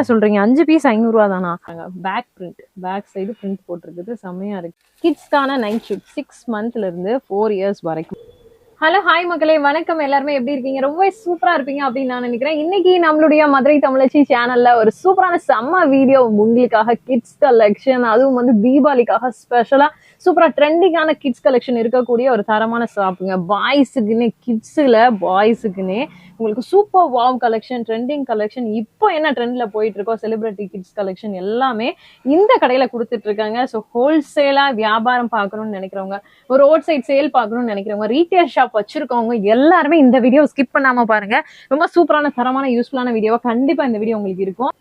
என்ன சொல்றீங்க? அஞ்சு பீஸ் ஐநூறுரூவா தானா? Back print back side print போட்டிருக்குது. செம்மையா இருக்கு. கிட்ஸ்க்கான நைட் ஷூட் சிக்ஸ் மந்த்ல இருந்து ஃபோர் இயர்ஸ் வரைக்கும். ஹலோ ஹாய் மக்களே. வணக்கம் எல்லாருமே. எப்படி இருக்கீங்க? ரொம்ப சூப்பரா இருப்பீங்க அப்படின்னு நான் நினைக்கிறேன். இன்னைக்கு நம்மளுடைய மதுரை தமிழச்சி சேனல்ல ஒரு சூப்பரான செம்ம வீடியோ உங்களுக்காக கிட்ஸ் கலெக்ஷன் அதுவும் வந்து தீபாவளிக்காக ஸ்பெஷலா சூப்பரா ட்ரெண்டிங்கான கிட்ஸ் கலெக்ஷன் இருக்கக்கூடிய ஒரு தரமான ஷாப்புங்க பாய்ஸுக்குன்னே கிட்ஸுல பாய்ஸுக்குன்னே உங்களுக்கு super wow collection trending collection இப்போ என்ன ட்ரெண்ட்ல போயிட்டு இருக்கோ செலிபிரிட்டி கிட்ஸ் கலெக்ஷன் எல்லாமே இந்த கடையில கொடுத்துட்டு இருக்காங்க ஸோ ஹோல்சேலா வியாபாரம் பார்க்கணும்னு நினைக்கிறவங்க ஒரு ரோட் சைட் சேல் பார்க்கணும்னு நினைக்கிறவங்க ரீட்டைல் ஷாப் வச்சிருக்கவங்க எல்லாருமே இந்த வீடியோ ஸ்கிப் பண்ணாம பாருங்க. ரொம்ப சூப்பரான தரமான யூஸ்ஃபுல்லான வீடியோவா கண்டிப்பா இந்த வீடியோ உங்களுக்கு இருக்கும்.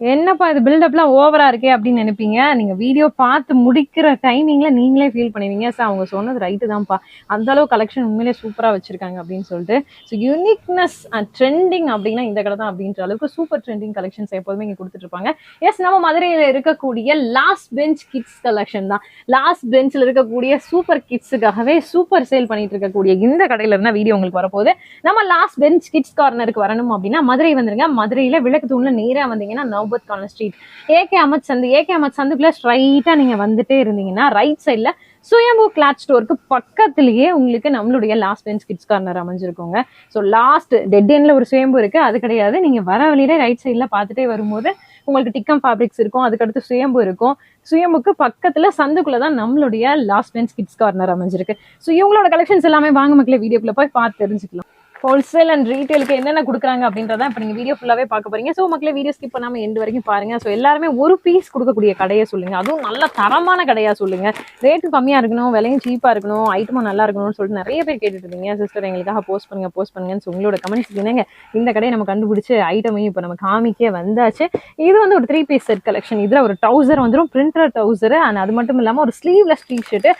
என்னப்பா இது பில்டப்லாம் ஓவரா இருக்கே அப்படின்னு நினைப்பீங்க? நீங்க வீடியோ பார்த்து முடிக்கிற டைமிங்ல நீங்களே ஃபீல் பண்ணுவீங்க. சார் அவங்க சொன்னது ரைட்டு தான்ப்பா. அந்த அளவு கலெக்ஷன் உண்மையிலே சூப்பரா வச்சிருக்காங்க அப்படின்னு சொல்லிட்டு. ஸோ யூனிக்னஸ் அண்ட் ட்ரெண்டிங் அப்படின்னா இந்த கடை தான் அப்படின்ற அளவுக்கு சூப்பர் ட்ரெண்டிங் கலெக்ஷன்ஸ் எப்போதுமே இங்கே கொடுத்துட்டு இருப்பாங்க. எஸ் நம்ம மதுரையில் இருக்கக்கூடிய லாஸ்ட் பெஞ்ச் கிட்ஸ் கலெக்ஷன் தான். லாஸ்ட் பெஞ்சில் இருக்கக்கூடிய சூப்பர் கிட்ஸுக்காகவே சூப்பர் சேல் பண்ணிட்டு இருக்கக்கூடிய இந்த கடையில இருந்தால் வீடியோ உங்களுக்கு வரப்போகுது. நம்ம லாஸ்ட் பெஞ்ச் கிட்ஸ் கார்னருக்கு வரணும் அப்படின்னா மதுரை வந்துருங்க. மதுரையில் விளக்கு தூண்ல நேராக வந்தீங்கன்னா Navabath corner street A K Ahmed Sandhu AK Ahmed சந்துக்குள்ள ஸ்ட்ரைட்டா நீங்க வந்துட்டே இருந்தீங்கன்னா ரைட் சைட்ல சுயம்பு கிளாத் ஸ்டோருக்கு பக்கத்துலயே உங்களுக்கு நம்மளுடைய லாஸ்ட் பெஞ்ச் கிட்ஸ் கார்னர் அமைஞ்சிருக்கோங்க. ஸோ லாஸ்ட் டெட் எண்ட்ல ஒரு சுயம்பு இருக்கு. அது கிடையாது. நீங்க வர வழியில ரைட் சைட்ல பார்த்துட்டே வரும்போது உங்களுக்கு டிக்கம் ஃபேப்ரிக்ஸ் இருக்கும். அதுக்கடுத்து சுயம்பு இருக்கும். சுயம்புக்கு பக்கத்துல சந்துக்குள்ளே தான் நம்மளுடைய லாஸ்ட் பெஞ்ச் கிட்ஸ் கார்னர் அமைஞ்சிருக்கு. ஸோ இவங்களோட கலெக்ஷன்ஸ் எல்லாமே வாங்க மக்களே வீடியோக்குள்ள போய் பார்த்து தெரிஞ்சுக்கலாம். ஹோல்சேல் அண்ட் ரீட்டைலுக்கு என்னென்ன கொடுக்குறாங்க அப்படின்றத இப்போ நீங்கள் வீடியோ ஃபுல்லாகவே பார்க்க போகிறீங்க ஸோ மக்களே வீடியோ ஸ்கிப் பண்ணாமல் எண்டு வரைக்கும் பாருங்கள் ஸோ எல்லாருமே ஒரு பீஸ் கொடுக்கக்கூடிய கடையை சொல்லுங்கள் அதுவும் நல்ல தரமான கடையாக சொல்லுங்கள் ரேட்டு கம்மியாக இருக்கணும் விலையும் சீப்பாக இருக்கணும் ஐட்டமும் நல்லா இருக்கணும்னு சொல்லிட்டு நிறைய பேர் கேட்டுட்டு இருந்தீங்க. சிஸ்டர் எங்களுக்காக போஸ்ட் பண்ணுங்க போஸ்ட் பண்ணுங்கன்னு உங்களோட கமெண்ட்ஸ் என்னங்க இந்த கடையை நம்ம கண்டுபிடிச்சி ஐட்டமையும் இப்போ நம்ம காமிக்க வந்தாச்சு. இது வந்து ஒரு த்ரீ பீஸ் செட் கலெக்ஷன் இதில் ஒரு டவுசர் வந்துடும் பிரிண்டர் டவுசர் அண்ட் அது மட்டும் இல்லாமல் ஒரு ஸ்லீவ்லெஸ் டி ஷர்ட்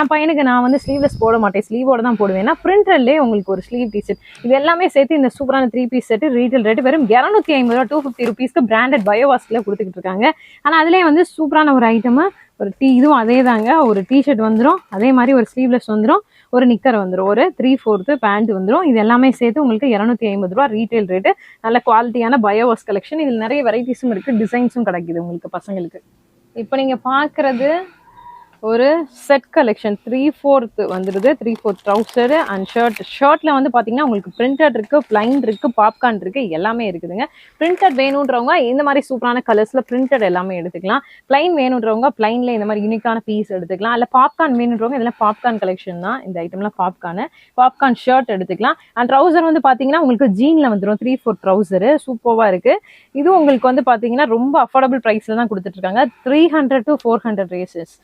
என் பையனுக்கு நான் வந்து ஸ்லீவ்லெஸ் போட மாட்டேன். ஸ்லீவோட தான் போடுவேன். ஏன்னா பிரிண்டர்லேயே உங்களுக்கு ஒரு ஸ்லீவ் டி செட் இது எல்லாமே சேர்த்து இந்த சூப்பரான three piece set retail rate வெறும் இரநூத்தி ஐம்பது ரூபா டூ ஃபிஃப்டி ருபீஸ்க்கு பிராண்டட் பயோவாஸ்கில் கொடுத்துக்கிட்டு இருக்காங்க. ஆனால் அதுலேயே வந்து சூப்பரான ஒரு ஐட்டமு ஒரு டீ இதுவும் அதே தாங்க ஒரு டிஷர்ட் வந்துடும் அதே மாதிரி ஒரு ஸ்லீவ்லெஸ் வந்துடும் ஒரு நிக்கர் வந்துடும் ஒரு த்ரீ ஃபோர்த்து பேண்ட் வந்துடும் இது எல்லாமே சேர்த்து உங்களுக்கு இரநூத்தி ஐம்பது ரூபா ரீட்டைல் ரேட்டு நல்ல குவாலிட்டியான பயோவாஸ் கலெக்ஷன் இதில் நிறைய வெரைட்டிஸும் இருக்குது டிசைன்ஸும் கிடைக்குது உங்களுக்கு பசங்களுக்கு. இப்போ நீங்கள் பார்க்குறது ஒரு செட் கலெக்ஷன் த்ரீ ஃபோர்த்து வந்துடுது three fourth trouser and shirt ஷர்ட்ல வந்து பார்த்தீங்கன்னா உங்களுக்கு பிரிண்டட் இருக்குது பிளைன் இருக்கு பாப்கார்ன் இருக்குது எல்லாமே இருக்குதுங்க. பிரிண்டட் வேணுன்றவங்க இந்த மாதிரி சூப்பரான கலர்ஸில் பிரிண்டட் எல்லாமே எடுத்துக்கலாம். பிளைன் வேணுன்றவங்க பிளைனில் இந்த மாதிரி யூனிக்கான பீஸ் எடுத்துக்கலாம். இல்லை பாப்கார்ன் வேணுன்றவங்க இதெல்லாம் பாப்கார்ன் கலெக்ஷன் தான். இந்த ஐட்டம்லாம் பாப்கார்னு பாப்கார்ன் ஷர்ட் எடுத்துக்கலாம். அண்ட் ட்ரௌசர் வந்து பார்த்தீங்கன்னா உங்களுக்கு ஜீனில் வந்துடும் த்ரீ ஃபோர் ட்ரௌசரு சூப்பராக இருக்கு. இது உங்களுக்கு வந்து பார்த்தீங்கன்னா ரொம்ப அஃபோர்டபுள் ப்ரைஸ்ல தான் கொடுத்துட்டு இருக்காங்க. Three hundred to four hundred rates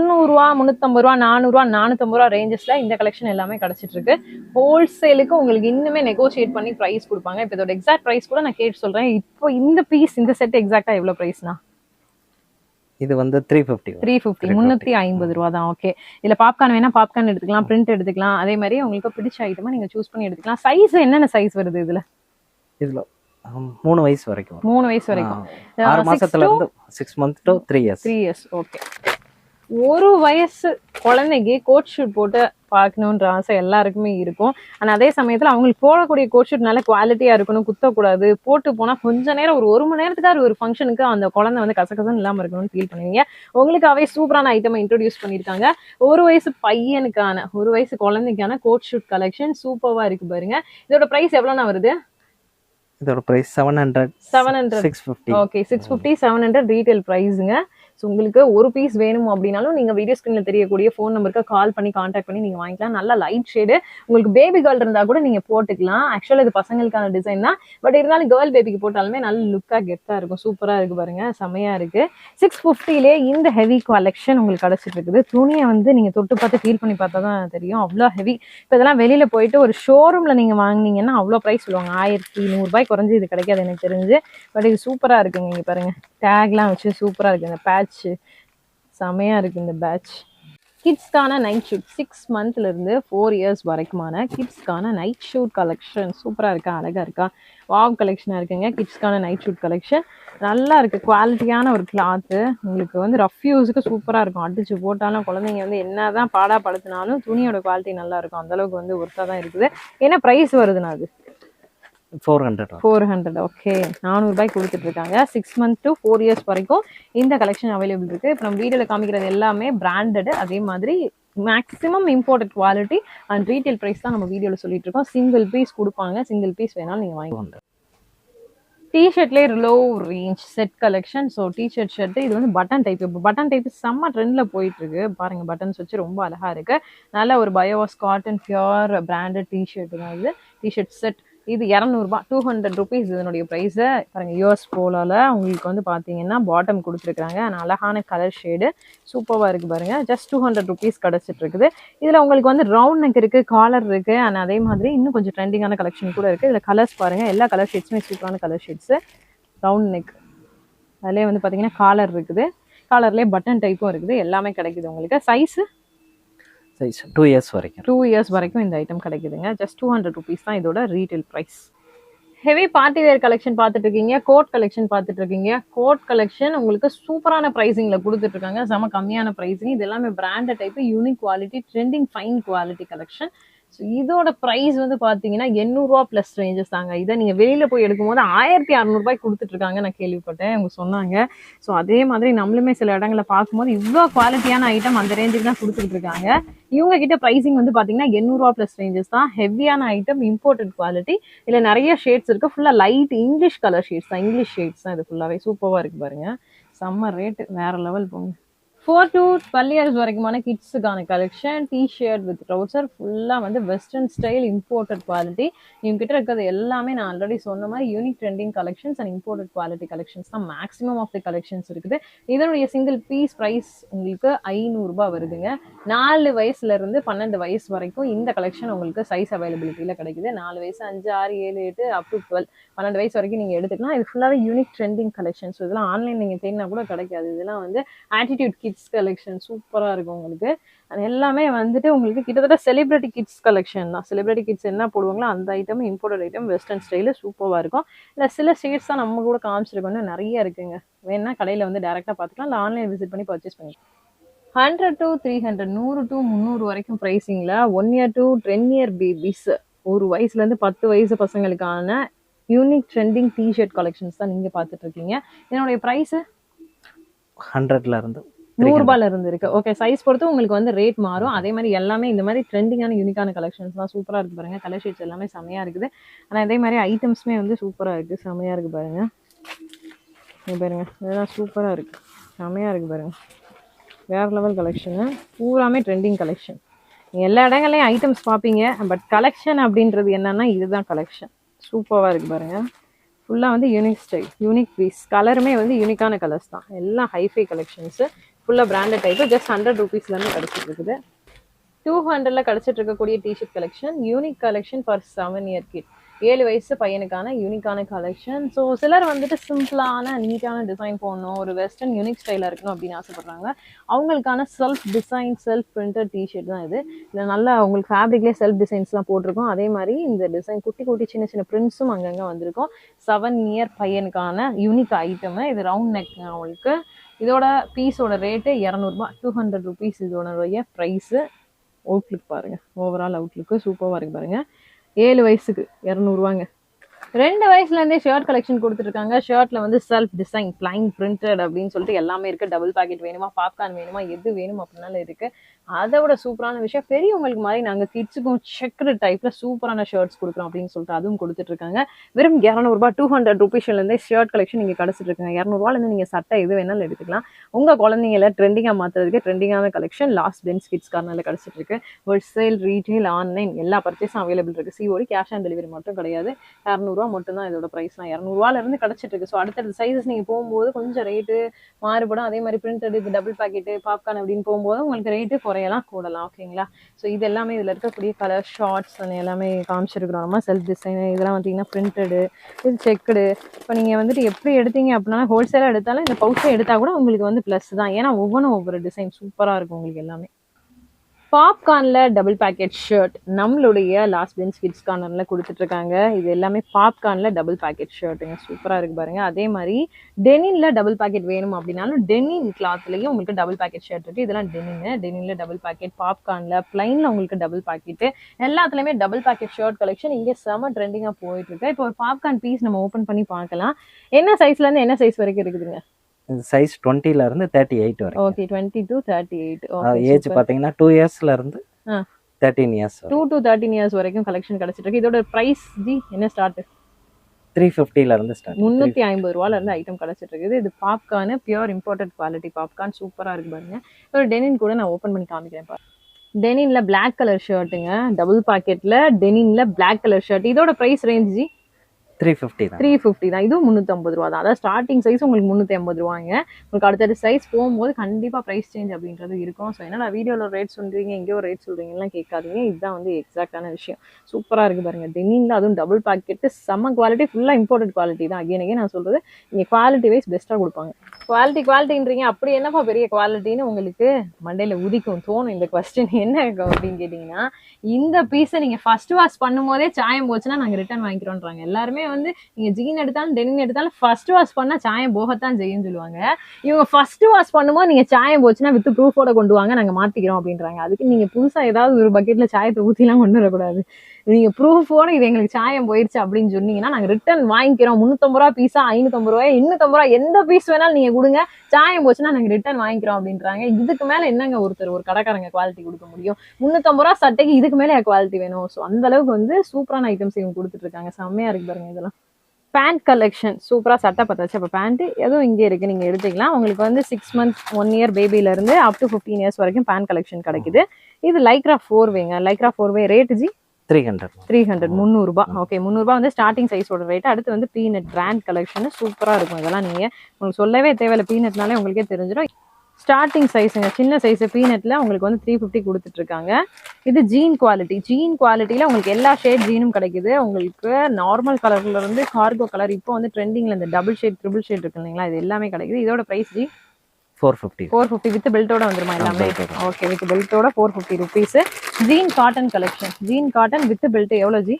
முந்நூறுரூவா முந்நூற்றம்பது ரூபா நானூறுரூவா நானூற்றம்பது ரூபா ரேஞ்சஸ்ல இந்த கலெக்ஷன் எல்லாமே கிடைச்சிட்டு இருக்கு ஹோல்சேலுக்கு உங்களுக்கு இன்னுமே நெகோஷியேட் பண்ணி ப்ரைஸ் கொடுப்பாங்க. இப்போ இதோட எக்ஸாக்ட் ப்ரைஸ் கூட நான் கேட்டு சொல்றேன். இப்போ இந்த பீஸ் இந்த செட் எக்ஸாக்டா எவ்வளோ ப்ரைஸ்னா இது வந்து த்ரீ ஃபிஃப்டி த்ரீ ஃபிஃப்டி முந்நூற்றி ஐம்பது ரூபா தான். ஓகே இதுல பாப்கார்ன் வேணா பாப்கார்ன் எடுத்துக்கலாம் பிரிண்ட் எடுத்துக்கலாம். அதே மாதிரி உங்களுக்கு பிடிச்ச ஐட்டமா நீங்க சூஸ் பண்ணி எடுத்துக்கலாம். சைஸ் என்னென்ன சைஸ் வருது இதுல? இதுல மூணு வயசு வரைக்கும். மூணு வயசு வரைக்கும். ஆறு மாசத்துல இருந்து six month to three years three years okay ஒரு வயசு குழந்தைக்கு கோட் ஷூட் போட்டு பார்க்கணுன்ற ஆசை எல்லாருக்குமே இருக்கும். ஆனால் அதே சமயத்தில் அவங்களுக்கு போடக்கூடிய கோட் ஷூட் நல்ல குவாலிட்டியாக இருக்கணும் குத்தக்கூடாது. போட்டு போனால் கொஞ்ச நேரம் ஒரு ஒரு மணி நேரத்துக்கு ஒரு ஃபங்க்ஷனுக்கு அந்த குழந்தை வந்து கசகசன்னு இல்லாமல் இருக்கணும்னு ஃபீல் பண்ணுவீங்க. உங்களுக்காகவே சூப்பரான ஐட்டமை இன்ட்ரோடியூஸ் பண்ணியிருக்காங்க. ஒரு வயசு பையனுக்கான ஒரு வயசு குழந்தைக்கான கோட் ஷூட் கலெக்ஷன் சூப்பராக இருக்கு பாருங்க. இதோட ப்ரைஸ் எவ்வளோண்ணா வருது? இதோட price seven hundred seven hundred six fifty okay six fifty seven hundred retail ப்ரைஸுங்க so உங்களுக்கு ஒரு பீஸ் வேணும் அப்படின்னாலும் நீங்கள் வீடியோ ஸ்க்ரீனில் தெரியக்கூடிய ஃபோன் நம்பருக்கு கால் பண்ணி காண்டாக்ட் பண்ணி நீங்கள் வாங்கிக்கலாம். நல்லா லைட் ஷேடு உங்களுக்கு பேபி கேர்ள் இருந்தால் கூட நீங்கள் போட்டுக்கலாம். ஆக்சுவலாக இது பசங்களுக்கான டிசைன் தான். பட் இருந்தாலும் கேர்ள் பேபிக்கு போட்டாலுமே நல்ல லுக்காக கெத்தாக இருக்கும். சூப்பராக இருக்குது பாருங்கள் செமையாக இருக்குது சிக்ஸ் ஃபிஃப்டிலே இந்த ஹெவி கலெக்ஷன் உங்களுக்கு கிடச்சிட்டு இருக்குது. துணியை வந்து நீங்கள் தொட்டு பார்த்து ஃபீல் பண்ணி பார்த்தா தான் தெரியும். அவ்வளோ ஹெவி இப்போ இதெல்லாம் வெளியில் போயிட்டு ஒரு ஷோரூமில் நீங்கள் வாங்கினீங்கன்னா அவ்வளோ ப்ரைஸ் சொல்லுவாங்க. ஆயிரத்தி நூறுபாய் குறைஞ்சி இது கிடைக்காது எனக்கு தெரிஞ்சு. பட் இது சூப்பராக இருக்குங்க இங்கே பாருங்கள் டேக்லாம் வச்சு சூப்பராக இருக்குது இந்த பேட்ச்சு செமையாக இருக்குது இந்த பேட்ச் கிட்ஸ்க்கான நைட் ஷூட் சிக்ஸ் மந்த்லேருந்து ஃபோர் இயர்ஸ் வரைக்குமான கிட்ஸ்க்கான நைட் ஷூட் கலெக்ஷன் சூப்பராக இருக்கா? அழகாக இருக்கா? வாவ் கலெக்ஷனாக இருக்குங்க. கிட்ஸ்க்கான நைட் ஷூட் கலெக்ஷன் நல்லா இருக்குது குவாலிட்டியான ஒரு கிளாத்து உங்களுக்கு வந்து ரஃப் யூஸுக்கு சூப்பராக இருக்கும். அடிச்சு போட்டாலும் குழந்தைங்க வந்து என்ன தான் பாடா படுத்தினாலும் துணியோட குவாலிட்டி நல்லா இருக்கும். அந்தளவுக்கு வந்து ஒர்த்தாக தான் இருக்குது. ஏன்னா ப்ரைஸ் வருதுண்ணா அது? Four hundred four hundred okay நானூறுபாய்க்கு கொடுத்துட்டு இருக்காங்க six month to four years வரைக்கும் இந்த கலெக்ஷன் அவைலபிள் இருக்கு. இப்போ நம்ம வீடியோவில் காமிக்கிறது எல்லாமே பிராண்டட் அதே மாதிரி maximum imported quality and retail price தான் நம்ம வீடியோவில் சொல்லிட்டு இருக்கோம் சிங்கிள் பீஸ் கொடுப்பாங்க. சிங்கிள் பீஸ் வேணாலும் நீங்கள் வாங்கி two hundred டிஷர்ட்லேயே low range set collection so T-shirt shirt இது வந்து பட்டன் டைப் இப்போ பட்டன் டைப் செம்ம ட்ரெண்டில் போயிட்டு இருக்கு பாருங்க பட்டன்ஸ் வச்சு ரொம்ப அழகா இருக்கு. நல்ல ஒரு bio wash cotton pure branded T-shirt தான் இது. டிஷர்ட் செட் இது இரநூறுபா டூ ஹண்ட்ரட் ருபீஸ் இதனுடைய ப்ரைஸை பாருங்கள் யூஎஸ் போலால் உங்களுக்கு வந்து பார்த்தீங்கன்னா பாட்டம் கொடுத்துருக்குறாங்க. ஆனால் அழகான கலர் ஷேடு சூப்பராக இருக்கு பாருங்கள் ஜஸ்ட் டூ ஹண்ட்ரட் ருபீஸ் கிடச்சிட்டு இருக்குது. இதில் உங்களுக்கு வந்து ரவுண்ட் நெக் இருக்குது காலர் இருக்குது அண்ட் அதே மாதிரி இன்னும் கொஞ்சம் ட்ரெண்டிங்கான கலெக்ஷன் கூட இருக்குது இதில் கலர்ஸ் பாருங்கள் எல்லா கலர் ஷேட்ஸுமே சூப்பரான கலர் ஷேட்ஸ் ரவுண்ட் நெக் அதிலே வந்து பார்த்தீங்கன்னா காலர் இருக்குது. காலர்லேயே பட்டன் டைப்பும் இருக்குது. எல்லாமே கிடைக்குது உங்களுக்கு. சைஸு சைஸ் டூ இயர்ஸ் வரைக்கும் டூ இயர்ஸ் வரைக்கும் இந்த ஐட்டம் கிடைக்குதுங்க. ஜஸ்ட் டூ ஹண்ட்ரட் ருபீஸ் தான் இதோட retail price heavy party wear collection பார்த்துட்டு இருக்கீங்க கோட் கலெக்ஷன் பார்த்துட்டு இருக்கீங்க கோட் கலெக்ஷன் உங்களுக்கு சூப்பரான ப்ரைஸிங்ல கொடுத்துட்டு இருக்காங்க செம கம்மியான ப்ரைஸிங் இது எல்லாமே branded type unique quality trending fine quality collection so இதோட ப்ரைஸ் வந்து பார்த்தீங்கன்னா எண்ணூறுரூவா ப்ளஸ் ரேஞ்சஸ் தாங்க. இதை நீங்கள் வெளியில் போய் எடுக்கும்போது ஆயிரத்தி அறநூறுபாய்க்கு கொடுத்துட்ருக்காங்க நான் கேள்விப்பட்டேன். அவங்க சொன்னாங்க. ஸோ அதே மாதிரி நம்மளுமே சில இடங்களில் பார்க்கும்போது இவ்வளோ குவாலிட்டியான ஐட்டம் அந்த ரேஞ்சுக்கு தான் கொடுத்துட்டு இருக்காங்க இவங்க கிட்ட ப்ரைஸிங் வந்து பார்த்தீங்கன்னா எண்ணூறுரூவா ப்ளஸ் ரேஞ்சஸ் தான். ஹெவியான ஐட்டம் இம்போர்ட்டட் குவாலிட்டி இதில் நிறைய ஷேட்ஸ் இருக்கு. ஃபுல்லாக லைட் இங்கிலீஷ் கலர் ஷேட்ஸ் தான். இங்கிலீஷ் ஷேட்ஸ் தான் இது ஃபுல்லாகவே சூப்பராக இருக்கு பாருங்க. செம்ம ரேட்டு வேற லெவல் போங்க. ஃபோர் டு டுவெல் இயர்ஸ் வரைக்குமான கிட்ஸுக்கான collection T shirt with trouser ஃபுல்லாக வந்து வெஸ்டர்ன் ஸ்டைல் இம்போர்ட்டட் குவாலிட்டி இவங்ககிட்ட இருக்கிறது எல்லாமே நான் ஆல்ரெடி சொன்ன மாதிரி unique trending collections and imported quality collections தான் மேக்ஸிமம் ஆஃப் தி கலெக்ஷன்ஸ் இருக்குது. இதனுடைய சிங்கிள் பீஸ் ப்ரைஸ் உங்களுக்கு ஐநூறுரூபா வருதுங்க. நாலு வயசுலேருந்து பன்னெண்டு வயசு வரைக்கும் இந்த கலெக்ஷன் உங்களுக்கு சைஸ் அவைலபிலிட்டியில் கிடைக்குது. நாலு வயசு அஞ்சு ஆறு ஏழு எட்டு அப் டு டுவெல் பன்னெண்டு வயசு வரைக்கும் நீங்கள் எடுத்துக்கலாம். இது ஃபுல்லாகவே யூனிக் ட்ரெண்டிங் கலெக்ஷன்ஸ் இதெல்லாம் ஆன்லைன் நீங்கள் தேடினா கூட கிடைக்காது. இதெல்லாம் வந்து ஆட்டிடியூட் கிட்ஸ் கலெக்ஷன் சூப்பராக இருக்கும் உங்களுக்கு. அது எல்லாமே வந்துட்டு உங்களுக்கு கிட்டத்தட்ட செலிபிரிட்டி கிட்ஸ் கலெக்ஷன் தான். செலிபிரிட்டி கிட்ஸ் என்ன போடுவாங்களோ அந்த item imported item western style சூப்பராக இருக்கும். இல்லை சில ஸ்டேட்ஸ் தான் நம்ம கூட காமிச்சிருக்கோம்னு நிறைய இருக்குங்க. வேணால் கடையில் வந்து டேரெக்டாக பார்த்துக்கலாம். இல்லை ஆன்லைன் விசிட் பண்ணி பர்ச்சேஸ் பண்ணிக்கலாம். ஹண்ட்ரட் டு த்ரீ ஹண்ட்ரட் நூறு டு முந்நூறு வரைக்கும் ப்ரைஸிங்கில் one year to ten year babies ஒரு வயசுலேருந்து பத்து வயசு பசங்களுக்கான யூனிக் ட்ரெண்டிங் டிஷர்ட் கலெக்ஷன்ஸ் தான் நீங்கள் பார்த்துட்ருக்கீங்க இதனுடைய ப்ரைஸு ஹண்ட்ரட்ல இருந்து நூறுபால இருந்து இருக்கு ஓகே சைஸ் பொறுத்து உங்களுக்கு வந்து ரேட் மாறும். அதே மாதிரி எல்லாமே இந்த மாதிரி ட்ரெண்டிங்கான யூனிக்கான கலெக்ஷன்ஸ்லாம் சூப்பராக இருக்கு பாருங்க. கலர் ஷீட்ஸ் எல்லாமே செமையா இருக்குது. ஆனால் அதே மாதிரி ஐட்டம்ஸுமே வந்து சூப்பராக இருக்கு. செமையா இருக்கு பாருங்க. பாருங்க. இதெல்லாம் சூப்பராக இருக்கு. செமையா இருக்கு பாருங்க. வேற லெவல் கலெக்ஷனு பூராமே ட்ரெண்டிங் கலெக்ஷன் எல்லா இடங்கள்லையும் ஐட்டம்ஸ் பார்ப்பீங்க. பட் கலெக்ஷன் அப்படின்றது என்னன்னா இதுதான் கலெக்ஷன் சூப்பராக இருக்கு பாருங்க. ஃபுல்லாக வந்து யூனிக் ஸ்டைல் யூனிக் பீஸ் கலருமே வந்து யூனிக்கான கலர்ஸ் தான். எல்லாம் ஹைஃபை கலெக்ஷன்ஸு ஃபுல்லாக பிராண்டட் டைப்பு ஜஸ்ட் ஹண்ட்ரட் ருபீஸ்லேருந்து கிடச்சிட்டு இருக்குது டூ ஹண்ட்ரட்ல கிடச்சிட்டு இருக்கக்கூடிய T-shirt collection unique collection for seven year kid ஏழு வயசு பையனுக்கான யூனிக்கான கலெக்ஷன் ஸோ சிலர் வந்துட்டு சிம்பிளான நீட்டான டிசைன் போடணும் ஒரு வெஸ்டர்ன் யூனிக் ஸ்டைலாக இருக்கணும் அப்படின்னு ஆசைப்படுறாங்க. அவங்களுக்கான self design self printed T-shirt தான் இது. இதில் நல்லா அவங்களுக்கு ஃபேப்ரிக்லேயே செல்ஃப் டிசைன்ஸ்லாம் போட்டிருக்கோம். அதே மாதிரி இந்த டிசைன் குட்டி குட்டி சின்ன சின்ன பிரிண்ட்ஸும் அங்கங்கே வந்திருக்கும். செவன் இயர் பையனுக்கான யூனிக் ஐட்டமு இது ரவுண்ட் நெக் அவங்களுக்கு. இதோட பீஸோட ரேட்டு இரநூறுபா. டூ ஹண்ட்ரட் ருபீஸ் இதோடைய ப்ரைஸு அவுட்லுக் பாருங்க. ஓவரால் அவுட்லுக்கு சூப்பராக இருக்கு பாருங்க. ஏழு வயசுக்கு இரநூறுவாங்க. ரெண்டு வயசுலேருந்தே ஷர்ட் கலெக்ஷன் கொடுத்துருக்காங்க ஷர்ட்டில் வந்து செல்ஃப் டிசைன் பிளைன் பிரிண்டட் அப்படின்னு சொல்லிட்டு எல்லாமே இருக்குது டபுள் பாக்கெட் வேணுமா? பாப்கார்ன் வேணுமா? எது வேணும் அப்படின்னாலும் இருக்குது அதை விட சூப்பரான விஷயம் பெரியவங்களுக்கு மாதிரி நாங்கள் கிட்ஸுக்கும் செக்குடு டைப்பில் சூப்பரான ஷர்ட்ஸ் கொடுக்குறோம் அப்படின்னு சொல்லிட்டு அதுவும் கொடுத்துட்ருக்காங்க வெறும் இரநூறுபா டூ ஹண்ட்ரட் ருபீஸ்லேருந்தே ஷர்ட் கலெக்ஷன் நீங்கள் கிடச்சிட்டு இருக்காங்க. இரநூறுவாலேருந்து நீங்கள் சட்டை எது வேணாலும் எடுத்துக்கலாம். உங்கள் குழந்தைங்கள ட்ரெண்டிங்காக மாற்றுறதுக்கு ட்ரெண்டிங்கான கலெக்ஷன் லாஸ்ட் பென்ஸ் கிட்ஸ் கார்னரில் கிடச்சிட்டு இருக்கு. ஹோல்சேல் ரீட்டைல் ஆன்லைன் எல்லா பர்ச்சேஸும் அவைலபிள் இருக்குது சிஓடி கேஷ் ஆன் டெலிவரி மட்டும் கிடையாது. இரநூறுவா மட்டும் தான் இதோட ப்ரைஸ் தான். இரநூறுவாலேருந்து கிடச்சிட்டு இருக்கு. ஸோ அடுத்தடுத்த சைஸஸ் நீங்கள் போகும்போது கொஞ்சம் ரேட்டு மாறுபடும். அதே மாதிரி பிரிண்டட் டபுள் பாக்கெட்டு பாப்கார்ன் அப்படின்னு போகும்போது உங்களுக்கு ரேட்டு வரையலாம் கூடலாம் ஓகேங்களா? ஸோ இது எல்லாமே இதில் இருக்கக்கூடிய கலர் ஷார்ட்ஸ் எல்லாமே காமிச்சிருக்கிறோம். நம்ம செல்ஃப் டிசைனு இதெல்லாம் பார்த்தீங்கன்னா பிரிண்டடு இது செக்குடு இப்போ நீங்கள் வந்துட்டு எப்படி எடுத்தீங்க அப்படின்னா ஹோல்சேலாக எடுத்தாலும் இந்த பவுச்சை எடுத்தால் கூட உங்களுக்கு வந்து ப்ளஸ் தான். ஏன்னா ஒவ்வொன்றும் ஒவ்வொரு டிசைன் சூப்பராக இருக்கும் உங்களுக்கு எல்லாமே. பாப்கார்னில் டபுள் பேக்கெட் ஷர்ட் நம்மளுடைய லாஸ்ட் பெஞ்ச் கிட்ஸ் கார்னரில் கொடுத்துட்டு இருக்காங்க இது எல்லாமே பாப்கார்னில் டபுள் பேக்கெட் ஷர்ட்டுங்க சூப்பராக இருக்கு பாருங்க. அதே மாதிரி டெனினில் டபுள் பேக்கெட் வேணும் அப்படின்னாலும் டெனின் கிளாத்லேயும் உங்களுக்கு டபுள் பேக்கெட் ஷர்ட் இருக்கு. இதெல்லாம் டெனின் டெனினில் டபுள் பேக்கெட் பாப்கார்ன்ல பிளைனில் உங்களுக்கு டபுள் பேக்கெட் எல்லாத்துலேயுமே டபுள் பேக்கெட் ஷர்ட் கலெக்ஷன் இங்கே செம ட்ரெண்டிங்காக போயிட்டு இருக்கு. இப்போ ஒரு பாப்கார்ன் பீஸ் நம்ம ஓப்பன் பண்ணி பார்க்கலாம். என்ன சைஸ்ல இருந்து என்ன சைஸ் வரைக்கும் இருக்குதுங்க? சைஸ் டுவெண்ட்டில இருந்து தேர்ட்டி எயிட் வரைக்கும் okay twenty to thirty eight age பாத்தீங்கன்னா டூ இயர்ஸ்ல இருந்து. Thirteen years two to thirteen years வரைக்கும் கலெக்ஷன் கிடைச்சிட்டு இருக்கு. இதோட பிரைஸ் ஜி என்ன ஸ்டார்ட் த்ரீ ஃபிஃப்டில இருந்து ஸ்டார்ட் முந்நூற்றி ஐம்பது ரூபால இருந்து ஐட்டம் கிடைச்சிட்டு இருக்குது. இது popcorn pure imported quality popcorn சூப்பரா இருக்கு பாருங்க. ஒரு டெனின் கூட நான் ஓப்பன் பண்ணி காமிக்கிறேன் பாருங்க. டெனின்ல Black கலர் ஷர்ட்டுங்க டபுள் பாக்கெட்ல டெனின்ல Black கலர் ஷர்ட் இதோட price range G three fifty தான் த்ரீ ஃபிஃப்டி தான். இதுவும் முந்நூற்றம்பது ரூபா தான். அதாவது ஸ்டார்டிங் சைஸ் உங்களுக்கு முந்நூற்றி ஐம்பது ரூபாங்க. உங்களுக்கு அடுத்தடுத்த சைஸ் போகும்போது கண்டிப்பாக ப்ரைஸ் சேஞ்ச் அப்படின்றது இருக்கும். ஸோ என்னடா வீடியோவில் ரேட் சொல்கிறீங்க எங்கேயோ ரேட் சொல்கிறீங்கலாம் கேட்காதீங்க. இதுதான் வந்து எக்ஸாக்டான விஷயம். சூப்பராக இருக்குது பாருங்க. டென்னிங்கில் அதுவும் டபுள் பாக்கெட்டு செம்ம குவாலிட்டி ஃபுல்லாக இம்போர்ட்டட் குவாலிட்டி தான். அகைன் நான் சொல்கிறது இங்கே குவாலிட்டி வைஸ் பெஸ்ட்டாக கொடுப்பாங்க. குவாலிட்டி குவாலிட்டின்றீங்க அப்படி என்னப்பா பெரிய குவாலிட்டின்னு உங்களுக்கு மண்டையில் உதிக்கும் தோணும். இந்த கொஸ்டின் என்ன அப்படின்னு கேட்டிங்கன்னா இந்த பீஸை நீங்கள் ஃபர்ஸ்ட் வாஷ் பண்ணும்போதே சாயம் போச்சுன்னா நாங்கள் ரிட்டர்ன் வாங்கிக்கிறோன்றாங்க. எல்லாருமே வந்து நீங்க ஜீன் எடுத்தாலும் டெனின் எடுத்தாலும் ஃபர்ஸ்ட் வாஷ் பண்ணா சாயம் போகத்தான் செய்யும் சொல்லுவாங்க. இவங்க ஃபர்ஸ்ட் வாஷ் பண்ணும்போது நீங்க சாயம் போச்சுன்னா வித் ப்ரூஃபோட கொண்டு வாங்க நாங்க மாத்திக்கிறோம் அப்படின்றாங்க. அதுக்கு நீங்க புதுசா ஏதாவது ஒரு பக்கெட்ல சாயத்தை ஊற்றிலாம் கொண்டு வரக்கூடாது. நீங்க ப்ரூஃபோட இது எங்களுக்கு சாயம் போயிருச்சு அப்படின்னு சொன்னீங்கன்னா நாங்க ரிட்டர்ன் வாங்கிக்கிறோம். முந்நூற்றம்பது ரூபா பீஸா ஐநூத்தம்பது ரூபாய் எண்ணூத்தம்பது ரூபா எந்த பீஸ் வேணாலும் நீங்க கொடுங்க. சாயம் போச்சுன்னா நாங்க ரிட்டர்ன் வாங்கிக்கிறோம் அப்படின்றாங்க. இதுக்கு மேல என்னங்க ஒருத்தர் ஒரு கடைக்காரங்க குவாலிட்டி கொடுக்க முடியும்? முந்நூற்றம்பது ரூபா சட்டைக்கு இதுக்கு மேலே குவாலிட்டி வேணும்? ஸோ அந்த அளவுக்கு வந்து சூப்பரான ஐட்டம்ஸ் இவங்க கொடுத்துட்டு இருக்காங்க. செம்மையா இருக்கு பாருங்க இதெல்லாம். பேண்ட் கலெக்ஷன் சூப்பராக சட்டை பார்த்தாச்சு அப்போ பேண்ட்டு எதுவும் இங்கே இருக்குது நீங்கள் எடுத்துக்கலாம். உங்களுக்கு வந்து சிக்ஸ் மந்த்ஸ் ஒன் இயர் பேபிலேருந்து அப் டு ஃபிஃப்டீன் இயர்ஸ் வரைக்கும் பேண்ட் கலெக்ஷன் கிடைக்குது. இது லைக்ரா ஃபோர் வேங்க. Lycra four way rate G? Three hundred three hundred முந்நூறுபா. ஓகே முந்நூறுபா வந்து ஸ்டார்டிங் சைஸோட ரேட் அடுத்து வந்து பீனட் பிராண்ட் கலெக்ஷன் சூப்பராக இருக்கும். இதெல்லாம் நீங்கள் உங்களுக்கு சொல்லவே தேவையில்ல. பீனட்னாலே உங்களுக்கே தெரிஞ்சிடும் ஸ்டார்டிங் சைஸுங்க சின்ன சைஸ் பீனட்ல உங்களுக்கு வந்து த்ரீ ஃபிஃப்டி கொடுத்துட்டு இருக்காங்க இது ஜீன் குவாலிட்டி ஜீன் குவாலிட்டியில உங்களுக்கு எல்லா ஷேட் ஜீனும் கிடைக்குது. உங்களுக்கு நார்மல் கலர்ல இருந்து கார்கோ கலர் இப்போ வந்து ட்ரெண்டிங்ல இந்த டபுள் ஷேட் ட்ரிபிள் ஷேட் இருக்கு இல்லைங்களா? இது எல்லாமே கிடைக்குது. இதோட price G four fifty four fifty with பெல்ட்டோட வந்துருமா எல்லாமே. Okay with பெல்ட்டோட four fifty rupees jean cotton collection jean cotton with belt எவ்வளோ ஜி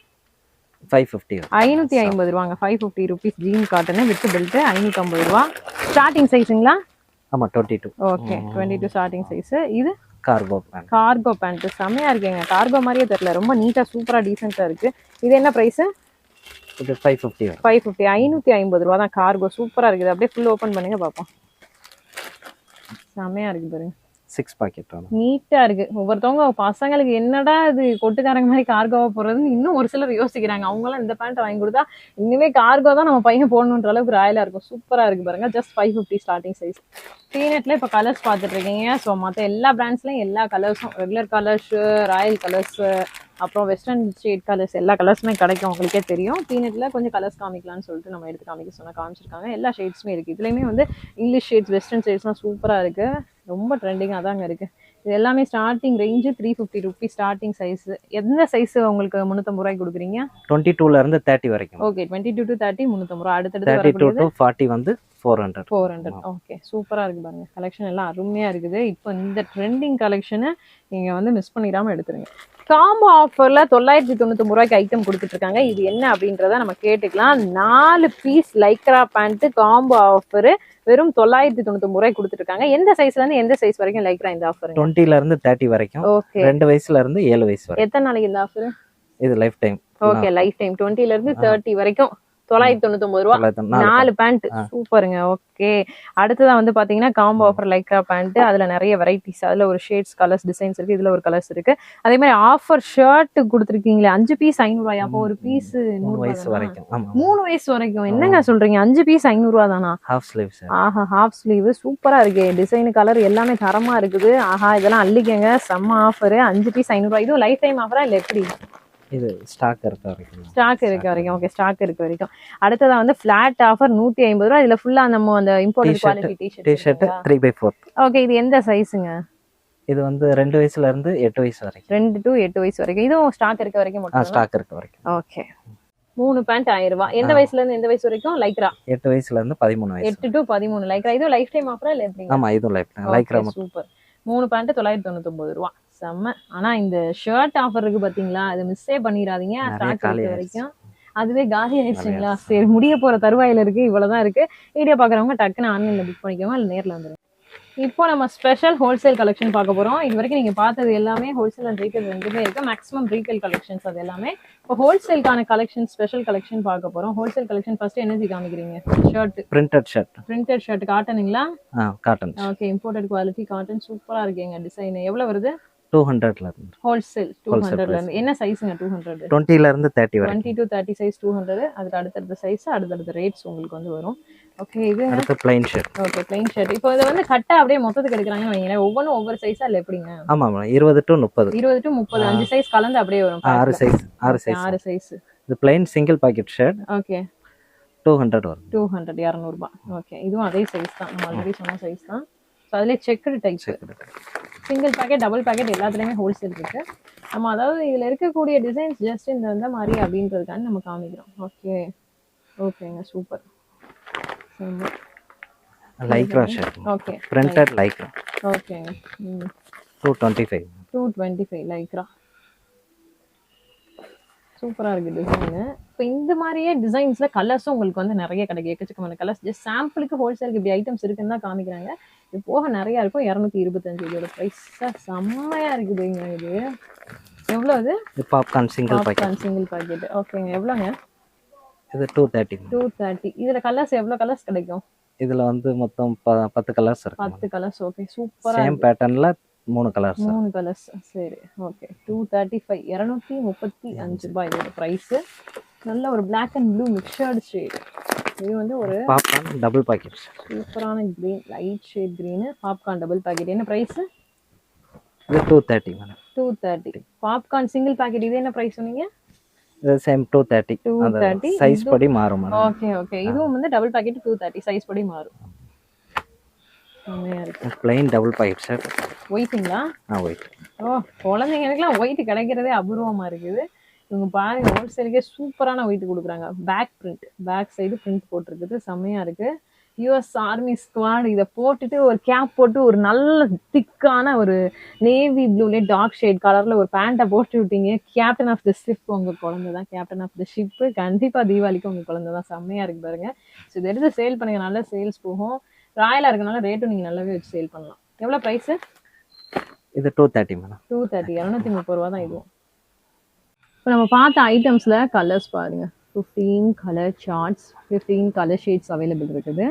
ஃபைவ் ஃபிஃப்டி ஐநூற்றி ஐம்பது ரூபாங்க. Five fifty rupees jean cotton with belt ஐநூற்றம்பது ரூபா. ஸ்டார்டிங் சைஸுங்களா ஆமாம் twenty two okay twenty two starting size இது கார்கோ பேண்ட் கார்கோ பேண்ட் செமையா இருக்குங்க. கார்கோ மாதிரியே தெரியல. ரொம்ப நீட்டா சூப்பரா டீசெண்டா இருக்கு. இது என்ன பிரைஸ் இது ஃபைவ் ஃபிஃப்டி ஃபைவ் ஃபிஃப்டி ஐநூத்தி ஐம்பது ரூபா தான் கார்கோ சூப்பரா இருக்குது. அப்படியே ஃபுல் ஓப்பன் பண்ணுங்க பார்ப்போம் செமையா இருக்கு பாருங்க. சிக்ஸ் பாக்கெட் வரும் நீட்டா இருக்கு. ஒவ்வொருத்தவங்க பசங்களுக்கு என்னடா இது கொட்டுக்காரங்க மாதிரி கார்கோவா போடுறதுன்னு இன்னும் ஒரு சிலர் யோசிக்கிறாங்க. அவங்களாம் இந்த பேண்ட் வாங்கி கொடுத்தா இனிமே கார்கோ தான் நம்ம பையன் போடணுன்ற அளவுக்கு ராயலா இருக்கும். சூப்பரா இருக்கு பாருங்க. Just five fifty starting size பீனட்ல இப்போ கலர்ஸ் பார்த்துட்டு இருக்கீங்க ஸோ மற்ற எல்லா பிராண்ட்ஸ்லயும் எல்லா கலர்ஸும் ரெகுலர் கலர்ஸ் ராயல் கலர்ஸ் அப்புறம் வெஸ்டர்ன் ஸ்டேட் கலர்ஸ் எல்லா கலர்ஸுமே கிடைக்கும். உங்களுக்கே தெரியும். பீனட்ல கொஞ்சம் கலர்ஸ் காமிக்கலாம்னு சொல்லிட்டு நம்ம எடுத்து காமிக்க சொன்ன காமிச்சிருக்காங்க. எல்லா ஷேட்ஸுமே இருக்கு. இதுலயுமே வந்து இங்கிலீஷ் ஷேட்ஸ் வெஸ்டர்ன் ஷேட்ஸ்லாம் சூப்பரா இருக்கு. ரொம்ப ட்ரெண்டிங்காக தாங்க இருக்கு. இது எல்லாமே starting range three fifty rupees starting size எந்த சைஸ் உங்களுக்கு முந்நூற்றம்பது ரூபாய்க்கு கொடுக்குறீங்க? டுவெண்ட்டி டூல இருந்து தேர்ட்டி வரைக்கும். Okay twenty two to thirty முந்நூற்றம்பது ரூபா. அடுத்தடுத்து தேர்ட்டி டூ வரக்கூடியது டு ஃபார்ட்டி வந்து four hundred four hundred okay சூப்பராக இருக்கு பாருங்க. கலெக்ஷன் எல்லாம் அருமையாக இருக்குது. இப்போ இந்த ட்ரெண்டிங் கலெக்ஷனை நீங்கள் வந்து மிஸ் பண்ணிடாமல் எடுத்துருங்க. காம்போ ஆஃபரில் தொள்ளாயிரத்தி தொண்ணூத்தொம்பது ரூபாய்க்கு ஐட்டம் கொடுத்துட்டு இருக்காங்க இது என்ன அப்படின்றத நம்ம கேட்டுக்கலாம். நாலு piece Lycra pant combo offer வெறும் தொள்ளாயிரத்தி தொண்ணூத்தொம்பது ரூபாய்க்கு கொடுத்துட்டு இருக்காங்க எந்த சைஸ்ல இருந்து எந்த சைஸ் வரைக்கும் லைக்ரா இந்த ஆஃபருங்க டுவெண்ட்டில இருந்து தேர்ட்டி வரைக்கும். ஓகே ரெண்டு வயசுல இருந்து ஏழு வயசு வரை எத்தனை நாளைக்கு இந்த ஆஃபர் இது lifetime okay lifetime டுவெண்ட்டில இருந்து தேர்ட்டி வரைக்கும். தொள்ளாயிரத்தி தொண்ணூத்தொம்பது ரூபா. நாலு பேண்ட் சூப்பருங்க. ஓகே. அடுத்ததா வந்து பாத்தீங்கன்னா காம்போ ஆஃபர் லைக்ரா பேண்ட் அதுல நிறைய வெரைட்டிஸ் அதுல ஒரு ஷேட்ஸ் கலர்ஸ் டிசைன்ஸ் இருக்கு. இதுல ஒரு கலர்ஸ் இருக்கு. அதே மாதிரி ஆஃபர் ஷர்ட் கொடுத்துருக்கீங்களே அஞ்சு பீஸ் ஐநூறுவாயா? அப்போ ஒரு பீஸ் மூணு வயசு வரைக்கும். மூணு வயசு வரைக்கும். என்னங்க சொல்றீங்க? அஞ்சு பீஸ் ஐநூறுவா தானா? ஹாஃப் ஸ்லீவ்ஸ் ஆஹா ஹாஃப் ஸ்லீவ் சூப்பரா இருக்கு. டிசைன் கலர் எல்லாமே தரமா இருக்குது. ஆஹா இதெல்லாம் அள்ளிக்கங்க. செம்ம ஆஃபர் அஞ்சு பீஸ் ஐநூறுவா. இதுவும் லைஃப் டைம் ஆஃபரா இல்ல எப்படி? இது ஸ்டாக் இருக்க வரைக்கும். ஸ்டாக் இருக்க வரைக்கும். ஓகே ஸ்டாக் இருக்க வரைக்கும். அடுத்ததா வந்து ஃபிளாட் ஆஃபர் நூத்தி ஐம்பது ரூபா இதுல ஃபுல்லா நம்ம அந்த import quality T-shirt three by fourth okay இது எந்த சைஸுங்க இது வந்து ரெண்டு வயசுல இருந்து எட்டு வயசு வரைக்கும். ரெண்டு டு எட்டு வயசு வரைக்கும். இதுவும் ஸ்டாக் இருக்க வரைக்கும் மட்டும் ஸ்டாக் இருக்க வரைக்கும். ஓகே மூணு பேண்ட் ஆயிரம் ரூபாய். எந்த வயசுல இருந்து எந்த வயசு வரைக்கும்? லைக்ரா எட்டு வயசுல இருந்து பதிமூணு வயசு எட்டு டு பதிமூணு. லைக்ரா இதுவும் லைஃப் டைம் ஆஃபரா இல்ல எப்படிங்க? ஆமா இதுவும் லைஃப் டைம் லைக்ரா சூப்பர் மூணு பேண்ட் தொள்ளாயிரத்தி தொண்ணூத்தொன்பது ரூபா செம்ம. ஆனா இந்த ஷர்ட் ஆஃபர் இருக்கு பாத்தீங்களா? அது மிஸ்ஸே பண்ணிடாதீங்க. ஸ்டாக் இருக்க. வரைக்கும். அதுவே காலி ஆயிடுச்சுங்களா? ஆயிடுச்சு. சரி முடிய போற தருவாயில இருக்கு. இவ்வளவுதான் இருக்கு. வீடியோ பாக்குறவங்க டக்குன்னு ஆன்லைன்ல புக் பண்ணிக்கோங்க. இல்ல நேர்ல வந்துருங்க. இப்போ நம்ம ஸ்பெஷல் ஹோல்சேல் கலெக்ஷன் பார்க்க போறோம். இது வரைக்கும் நீங்க பார்த்தது எல்லாமே ஹோல்சேல் அண்ட் ரீட்டைல் ரெண்டுமே இருக்கு. மேக்ஸிமம் ரீட்டைல் கலெக்ஷன்ஸ் அது எல்லாமே. இப்போ ஹோல்சேல்கான கலெக்ஷன் ஸ்பெஷல் கலெக்ஷன் பார்க்க போறோம். ஹோல்சேல் கலெக்ஷன் ஃபர்ஸ்ட் என்னது காமிக்கிறீங்க. Shirt printed shirt printed shirt காட்டனுங்களா cotton okay imported quality cotton சூப்பரா இருக்குங்க டிசைன் எவ்வளவு வருது? டூ ஹண்ட்ரட்ல இருந்து. ஹோல்சேல் டூ ஹண்ட்ரட்ல. இருந்து. என்ன சைஸுங்க டூ ஹண்ட்ரட் டுவெண்ட்டில இருந்து தேர்ட்டி வரைக்கும். Twenty to thirty size two hundred அதுக்கு அடுத்தடுத்த சைஸ் அடுத்தடுத்த ரேட்ஸ் உங்களுக்கு வந்து வரும். ஓகே இது அடுத்து plain shirt okay plain shirt இப்போ இதை வந்து கட்டா அப்படியே மொத்தத்துக்கு எடுக்கிறாங்கன்னு வைங்களேன். ஒவ்வொன்றும் ஒவ்வொரு சைஸா இல்லை எப்படிங்க? ஆமா மேடம் இருபது டு முப்பது. இருபது டு முப்பது. அஞ்சு சைஸ் கலந்து அப்படியே வரும் ஆறு. சைஸ் ஆறு சைஸ் ஆறு சைஸ் இது plain single pocket shirt okay two hundred வரும். டூ ஹண்ட்ரட் இரநூறுபா. ஓகே இதுவும் அதே சைஸ் தான். நம்ம ஆல்ரெடி சொன்ன சைஸ் தான். ஸோ அதுலேயே checked type single packet double packet எல்லாத்துலேயுமே ஹோல்சேல் இருக்கு. நம்ம அதாவது இதில் இருக்கக்கூடிய டிசைன்ஸ் ஜஸ்ட் இந்த இந்த மாதிரி அப்படின்றதுக்காண்டி நம்ம காமிக்கிறோம். ஓகே ஓகேங்க super Lycra shirt okay printed Lycra ஓகேங்க two twenty five two twenty five Lycra சூப்பராக இருக்குது டிசைனு இப்போ இந்த மாதிரியே டிசைன்ஸில் கலர்ஸும் உங்களுக்கு வந்து நிறைய கிடைக்கும். எக்கச்சக்கமான கலர்ஸ் ஜஸ்ட் சாம்பிளுக்கு ஹோல்சேலுக்கு இப்படி ஐட்டம்ஸ் இருக்குன்னு தான் காமிக்கிறாங்க. இது போக நிறையா இருக்கும். இரநூத்தி இருபத்தஞ்சு இதோட ப்ரைஸ் செம்மையாக இருக்குதுங்க இது. எவ்வளோ இது popcorn single popcorn single pocket ஓகேங்க எவ்வளோங்க இது டூ தேர்ட்டி டூ தேர்ட்டி இதில் கலர்ஸ் எவ்வளோ கலர்ஸ் கிடைக்கும்? இதுல வந்து மொத்தம் பத்து கலர்ஸ் இருக்கு பத்து கலர்ஸ் ஓகே சூப்பராக சேம் பேட்டர்ன்ல மூணு கலர்ஸ் மூணு கலர்ஸ் சரி. ஓகே டூ தேர்ட்டி ஃபைவ் இரநூத்தி முப்பத்தி அஞ்சு ரூபாய் இதோட ப்ரைஸு நல்ல ஒரு Black and blue mixed shade இது வந்து ஒரு பாப்கார்ன் டபுள் பாக்கெட் சூப்பரான green light shade green popcorn double pocket என்ன ப்ரைஸு இது two thirty madam two thirty popcorn single pocket இது என்ன ப்ரைஸ் சொன்னீங்க? சேம் டூ தேர்ட்டி 230, அந்த சைஸ் படி மாறும் ஓகே ஓகே இதுவும் வந்து double pocket two thirty size படி மாறும். பிளைன் டபுள் பாக்கெட் ஷர்ட் ஒயிட்டுங்களா ஆ ஒயிட் ஓ குழந்தைங்களுக்குலாம் ஒயிட் கிடைக்கிறதே அபூர்வமா இருக்குது. இவங்க பாருங்க ஹோல்சேலுக்கே சூப்பரான ஒயிட் கொடுக்குறாங்க. Back print back side print போட்டிருக்குது. செம்மையா இருக்கு. யூஎஸ் ஆர்மி ஸ்குவாட் இதை போட்டுட்டு ஒரு கேப் போட்டு ஒரு நல்ல திக்கான ஒரு நேவி ப்ளூலே டார்க் ஷேட் கலர்ல ஒரு பேண்ட்டை போட்டு விட்டீங்க. கேப்டன் ஆஃப் த ஷிப் உங்க குழந்தை தான். கேப்டன் ஆஃப் த ஷிப் கண்டிப்பா தீபாவளிக்கு உங்க குழந்தை தான். செம்மையா இருக்கு பாருங்க. ஸோ இதை எடுத்து சேல் பண்ணுங்க. நல்ல சேல்ஸ் போகும். ராயலா இருக்கனால ரேட்டும் நீங்க நல்லாவே வச்சு சேல் பண்ணலாம். எவ்வளவு ப்ரைஸ் இது two thirty madam two thirty இரநூத்தி முப்பது ரூபா தான் இதுவும் இப்போ நம்ம பார்த்த ஐட்டம்ஸில் கலர்ஸ் பாருங்க. Fifteen colour charts fifteen colour shades available இருக்குது.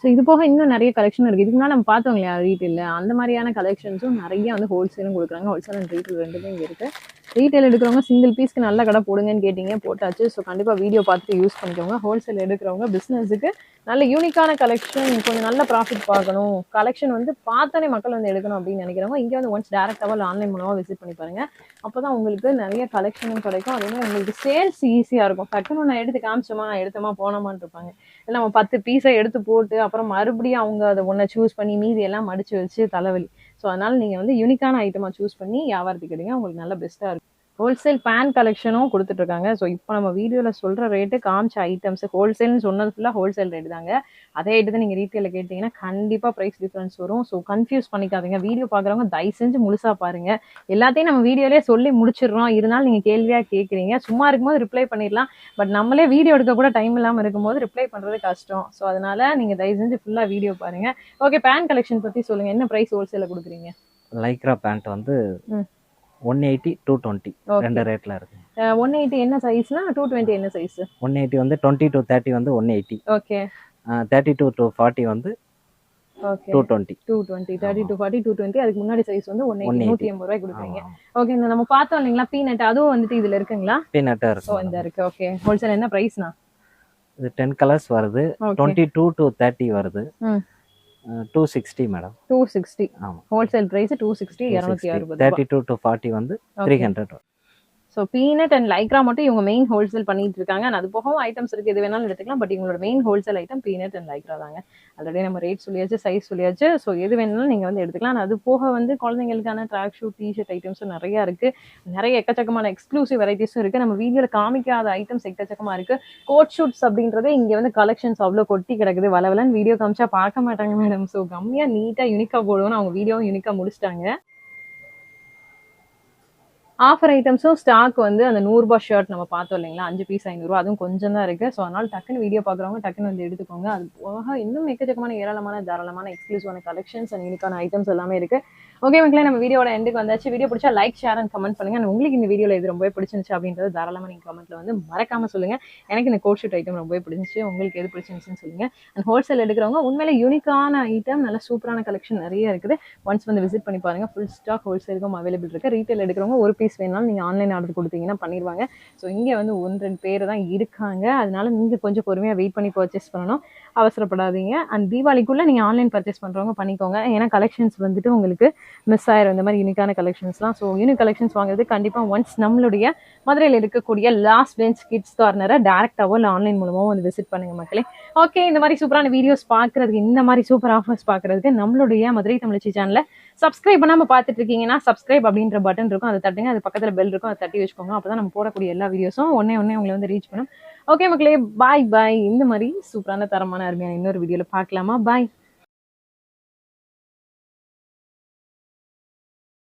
ஸோ இது போக இன்னும் நிறைய கலெக்ஷன் இருக்குது இதுக்கு நம்ம பார்த்தோம் இல்லையா ரீட்டெயிலில் அந்த மாதிரியான கலெக்ஷன்ஸும் நிறைய வந்து ஹோல்சேலும் கொடுக்குறாங்க. ஹோல்சேல் அண்ட் ரீட்டெயில் ரெண்டுமே இங்கே இருக்குது ரீட்டெயில் எடுக்கிறவங்க சிங்கிள் பீஸ்க்கு நல்ல கடை போடுங்கன்னு கேட்டிங்க போட்டாச்சு. ஸோ கண்டிப்பாக வீடியோ பார்த்துட்டு யூஸ் பண்ணிக்கோங்க. ஹோல்சேல் எடுக்கிறவங்க பிஸ்னஸுக்கு நல்ல யூனிக்கான கலெக்ஷன் கொஞ்சம் நல்ல ப்ராஃபிட் பார்க்கணும். கலெக்ஷன் வந்து பார்த்தாலே மக்கள் வந்து எடுக்கணும் அப்படின்னு நினைக்கிறவங்க இங்கே வந்து ஒன்ஸ் டேரெக்டாக ஆன்லைன் மூலமாக விசிட் பண்ணி பாருங்க. அப்போ தான் உங்களுக்கு நிறைய கலெக்ஷனும் கிடைக்கும். அதே மாதிரி உங்களுக்கு சேல்ஸ் ஈஸியாக இருக்கும். டக்குன்னு நான் எடுத்து காமிச்சோமா எடுத்தோமா போனோமான்னு இருப்பாங்க. இல்லை நம்ம பத்து பீஸை எடுத்து போட்டு அப்புறம் மறுபடியும் அவங்க அதை ஒன்றை சூஸ் பண்ணி மீதி எல்லாம் மடிச்சு வச்சு தலைவலி. ஸோ அதனால நீங்கள் வந்து யூனிக்கான ஐட்டமாக சூஸ் பண்ணி வியாபாரத்துக்கு எடுங்க. உங்களுக்கு நல்ல பெஸ்ட்டாக இருக்கும். ஹோல்சேல் பேன் கலெக்ஷனும் கொடுத்துட்டு இருக்காங்க ஸோ இப்போ நம்ம வீடியோவில் சொல்கிற ரேட்டு காமிச்ச ஐட்டம்ஸ் ஹோல்சேல்னு சொன்னது ஃபுல்லாக ஹோல்சேல் ரேட் தாங்க. அதே ரேட்டு தான் நீங்கள் ரீட்டெயிலில் கேட்டிங்கன்னா கண்டிப்பாக ப்ரைஸ் டிஃப்ரென்ஸ் வரும். ஸோ கன்ஃபியூஸ் பண்ணிக்காதீங்க. வீடியோ பார்க்குறவங்க தயவு செஞ்சு முழுசாக பாருங்க. எல்லாத்தையும் நம்ம வீடியோலேயே சொல்லி முடிச்சிடுறோம். இருந்தாலும் நீங்கள் கேள்வியாக கேட்குறீங்க சும்மா இருக்கும்போது ரிப்ளை பண்ணிடலாம். பட் நம்மளே வீடியோ எடுக்க கூட டைம் இல்லாமல் இருக்கும்போது ரிப்ளை பண்ணுறது கஷ்டம். ஸோ அதனால நீங்கள் தயவு செஞ்சு ஃபுல்லாக வீடியோ பாருங்க. ஓகே பேன் கலெக்ஷன் பற்றி சொல்லுங்கள் என்ன ப்ரைஸ் ஹோல்சேலில் கொடுக்குறீங்க? லைக்ரா பேண்ட் வந்து. ஒன் எயிட்டி டூ டுவெண்ட்டி ரெண்டு ரேட்ல இருக்கு. ஒன் எயிட்டி என்ன சைஸ்னா டூ டுவெண்ட்டி என்ன சைஸ் ஒன் எயிட்டி வந்து டுவெண்ட்டி டு தேர்ட்டி வந்து one eighty okay thirty two to forty வந்து two twenty two twenty thirty two forty two twenty அதுக்கு முன்னாடி சைஸ் வந்து ஒன் எயிட்டி 180. நூற்றி எண்பது ரூபாய் கொடுக்குறீங்க. ஓகே இந்த நம்ம பார்த்தோம் இல்லைங்களா பீனட் அதுவும் வந்துட்டு இதுல இருக்குங்களா? பீனட்டாக இருக்கும் இந்த இருக்கு. ஓகே ஹோல்சேல் என்ன ப்ரைஸ்னா இது டென் கலர்ஸ் வருது. டுவெண்ட்டி டூ டு தேர்ட்டி வருது. Two sixty madam two sixty ஆமாம் ஹோல்சேல் ப்ரைஸ் டூ சிக்ஸ்டி இரநூத்தி அறுபது தேர்ட்டி டூ டு ஃபார்ட்டி வந்து three hundred so peanut and Lycra மட்டும் இவங்க மெயின் ஹோல்சேல் பண்ணிட்டு இருக்காங்க. அண்ட் அது போகவும் ஐட்டம்ஸ் இருக்கு. எது வேணாலும் எடுத்துக்கலாம். பட் இவங்களோட main wholesale item peanut and lycra தாங்க. ஆல்ரெடி நம்ம ரேட் சொல்லியாச்சு சைஸ் சொல்லியாச்சு. ஸோ எது வேணாலும் நீங்கள் வந்து எடுத்துக்கலாம். அது போக வந்து குழந்தைங்களுக்கான ட்ராக் ஷூட் டிஷர்ட் ஐட்டம்ஸும் நிறைய இருக்கு. நிறைய எக்கச்சக்கமான எக்ஸ்க்ளூசிவ் வெரைட்டிஸும் இருக்கு. நம்ம வீடியோவில் காமிக்காத ஐட்டம்ஸ் எக்கச்சக்கமாக இருக்கு. கோட் ஷூட்ஸ் அப்படின்றதே இங்கே வந்து கலெக்ஷன்ஸ் அவ்வளோ கொட்டி கிடக்குது. வளவலன்னு வீடியோ காமிச்சா பார்க்க மாட்டாங்க மேடம் ஸோ கம்மியாக நீட்டாக யூனிக்காக போடுவோம்னு அவங்க வீடியோவும் யூனிக்காக முடிச்சிட்டாங்க. ஆஃபர் ஐட்டம்ஸும் ஸ்டாக் வந்து அந்த நூறுரூபா ஷர்ட் நம்ம பார்த்தோம் இல்லைங்களா? அஞ்சு பீஸ் ஐநூறுரூவா அதுவும் கொஞ்சம் தான் இருக்குது ஸோ அதனால் டக்குன்னு வீடியோ பார்க்குறவங்க டக்குன்னு வந்து எடுத்துக்கோங்க. அது போக இன்னும் எக்கச்சக்கமான ஏராளமான தாராளமான எக்ஸ்க்ளூசிவான கலெக்ஷன்ஸ் அண்ட் யூனிக்கான ஐட்டம்ஸ் எல்லாமே இருக்குது ஓகே மக்களே நம்ம வீடியோட எண்டுக்கு வந்தாச்சு. வீடியோ பிடிச்சா லைக் ஷேர் அண்ட் கமெண்ட் பண்ணுங்கள் உங்களுக்கு இந்த வீடியோவில் இது ரொம்பவே பிடிச்சிருந்துச்சு அப்படின்றது தாராளமாக நீங்கள் கமெண்ட்ல வந்து மறக்காமல் சொல்லுங்கள் எனக்கு இந்த கோட் ஷூட் ஐட்டம் ரொம்பவே பிடிச்சிச்சு உங்களுக்கு எது பிடிச்சிருந்துச்சுன்னு சொல்லுங்கள் அண்ட் ஹோல்சேல் எடுக்கிறவங்க உண்மையிலே யூனிக்கான ஐட்டம் நல்ல சூப்பரான கலெக்ஷன் நிறைய இருக்குது. ஒன்ஸ் வந்து விசிட் பண்ணி பாருங்கள் ஃபுல் ஸ்டாக் ஹோல்சேலுக்கும் அவைலபிள் இருக்குது ரீட்டைல் எடுக்கிறவங்க ஒரு பீஸ் வேணாலும் நீங்கள் ஆன்லைன் ஆர்டர் கொடுத்தீங்கன்னா பண்ணிடுவாங்க ஸோ இங்கே வந்து ஒன்று ரெண்டு பேர் தான் இருக்காங்க. அதனால நீங்கள் கொஞ்சம் பொறுமையாக வெயிட் பண்ணி பர்ச்சேஸ் பண்ணணும். அவசரப்படாதீங்க. அண்ட் தீபாவளிக்குள்ளே நீங்கள் ஆன்லைன் பர்ச்சேஸ் பண்ணுறவங்க பண்ணிக்கோங்க. ஏன்னா கலெக்ஷன்ஸ் வந்துட்டு உங்களுக்கு மிஸ் ஆயிரும். இந்த மாதிரி யூனிக்கான கலெக்ஷன்ஸ்லாம் ஸோ யூனிக் கலெக்ஷன்ஸ் வாங்குறது கண்டிப்பாக ஒன்ஸ் நம்மளுடைய மதுரையில் இருக்கக்கூடிய லாஸ்ட் பெஞ்ச் கிட்ஸ் கார்னரை டேரெக்டாகவோ இல்லை ஆன்லைன் மூலமாகவும் வந்து விசிட் பண்ணுங்க மக்களே. ஓகே இந்த மாதிரி சூப்பரான வீடியோஸ் பார்க்குறதுக்கு இந்த மாதிரி சூப்பர் ஆஃபர்ஸ் பார்க்குறதுக்கு நம்மளுடைய மதுரை தமிழ்ச்சி சேனலில் சப்ஸ்கிரைப் பண்ணாமல் பார்த்துட்டு இருக்கீங்கன்னா சப்ஸ்கிரைப் அப்படின்ற பட்டன் இருக்கும். அதை தட்டுங்க. அது பக்கத்தில் பெல் இருக்கும். அதை தட்டி வச்சுக்கோங்க. அப்போ தான் நம்ம போடக்கூடிய எல்லா வீடியோஸும் ஒன்னே ஒன்னே உங்களை வந்து ரீச் பண்ணும். ஓகே மக்களே பாய் பாய் இந்த மாதிரி சூப்பரான தரமான அருமையான இன்னொரு வீடியோவில் பார்க்கலாமா? பாய்